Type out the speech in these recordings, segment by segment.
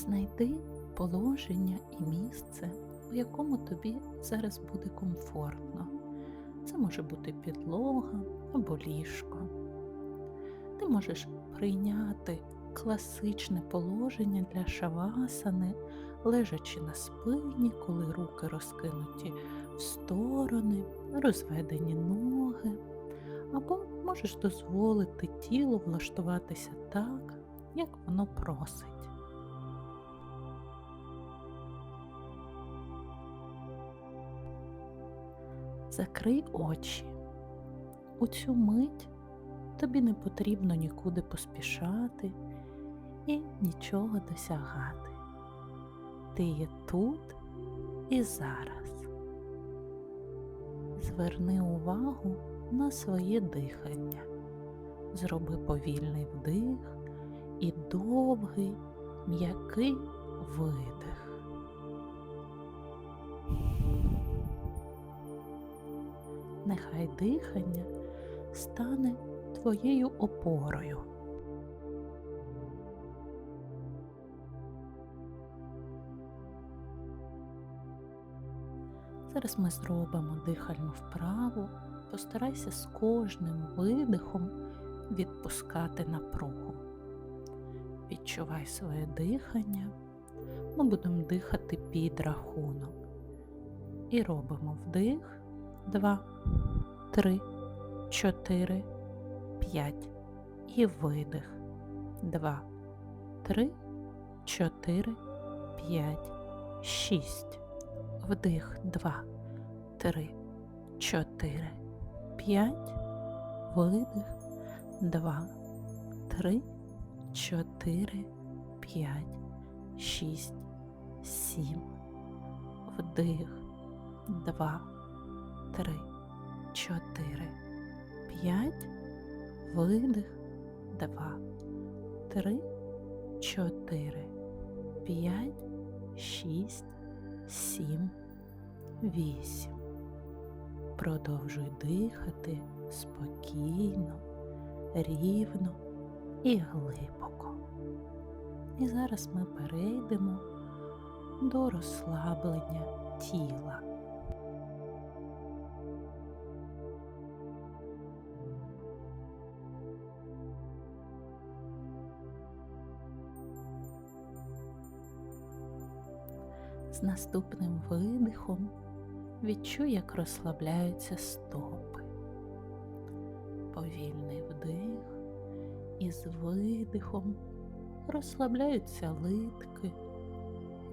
Знайди положення і місце, у якому тобі зараз буде комфортно. Це може бути підлога або ліжко. Ти можеш прийняти класичне положення для шавасани, лежачи на спині, коли руки розкинуті в сторони, розведені ноги, або можеш дозволити тілу влаштуватися так, як воно просить. Закрий очі. У цю мить тобі не потрібно нікуди поспішати і нічого досягати. Ти є тут і зараз. Зверни увагу на своє дихання. Зроби повільний вдих і довгий, м'який видих. Нехай дихання стане твоєю опорою. Зараз ми зробимо дихальну вправу. Постарайся з кожним видихом відпускати напругу. Відчувай своє дихання. Ми будемо дихати під рахунок. І робимо вдих, два, три, чотири, п'ять. І видих. Два, три, чотири, п'ять, шість. Вдих, два, три, чотири, п'ять. Видих. Два, три, чотири, п'ять, шість, сім. Вдих. Два, три, чотири, п'ять. Видих. Два, три, чотири, п'ять, шість, сім, вісім. Продовжуй дихати спокійно, рівно і глибоко. І зараз ми перейдемо до розслаблення тіла. З наступним видихом відчуй, як розслабляються стопи. Повільний вдих і з видихом розслабляються литки,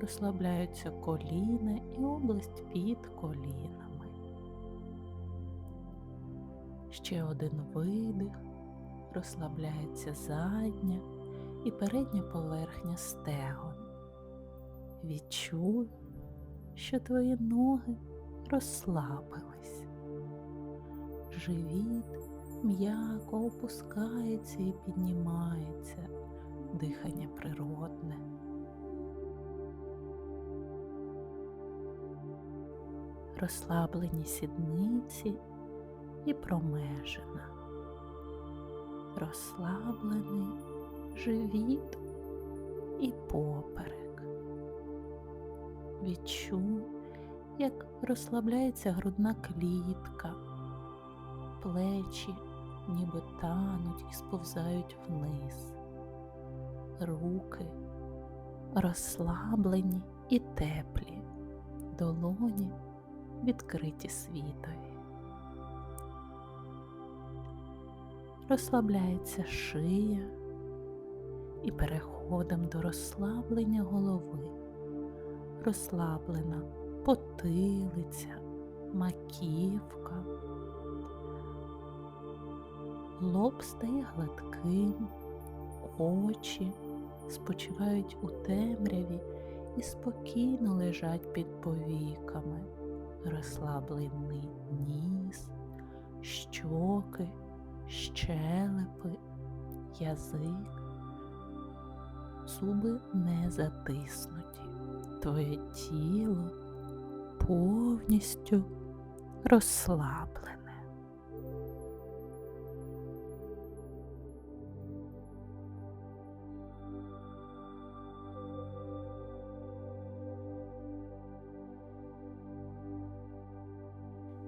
розслабляються коліна і область під колінами. Ще один видих, розслабляється задня і передня поверхня стегон. Відчуй, що твої ноги розслабились. Живіт м'яко опускається і піднімається, дихання природне. Розслаблені сідниці і промежина. Розслаблений живіт і поперек. Відчуй, як розслабляється грудна клітка, плечі ніби тануть і сповзають вниз, руки розслаблені і теплі, долоні відкриті світові. Розслабляється шия. І переходимо до розслаблення голови, розслаблена потилиця, маківка. Лоб стає гладким, очі спочивають у темряві і спокійно лежать під повіками, розслаблений ніс, щоки, щелепи, язик, зуби не затиснуті, твоє тіло повністю розслаблене.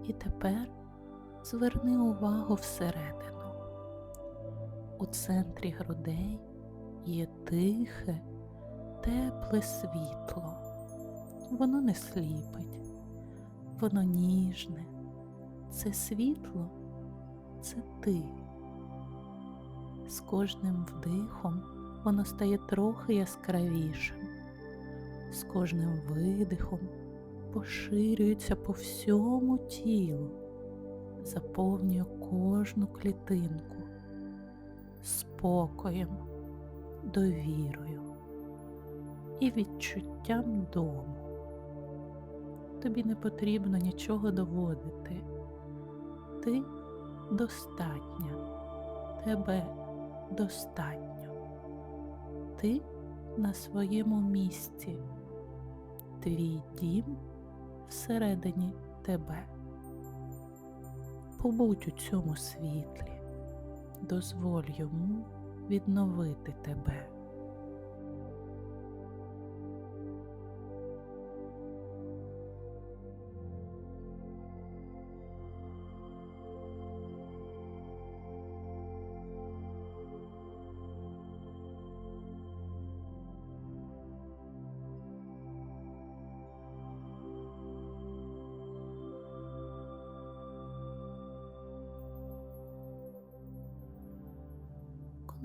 І тепер зверни увагу всередину. У центрі грудей є тихе, тепле світло. Воно не сліпить, воно ніжне. Це світло це ти. З кожним вдихом воно стає трохи яскравішим, з кожним видихом поширюється по всьому тілу, заповнює кожну клітинку спокоєм, довірою і відчуттям дому. Тобі не потрібно нічого доводити. Ти достатня, тебе достатньо. Ти на своєму місці, твій дім всередині тебе. Побудь у цьому світлі, дозволь йому відновити тебе.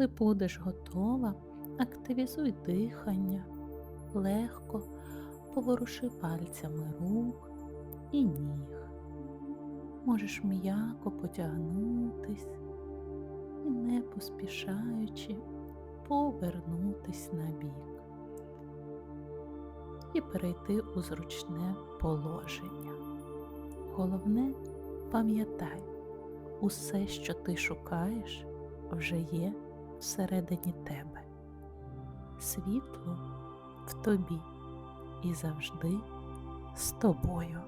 Коли будеш готова, активізуй дихання, легко поворуши пальцями рук і ніг. Можеш м'яко потягнутись і, не поспішаючи, повернутись на бік і перейти у зручне положення. Головне, пам'ятай, усе, що ти шукаєш, вже є всередині тебе. Світло в тобі і завжди з тобою.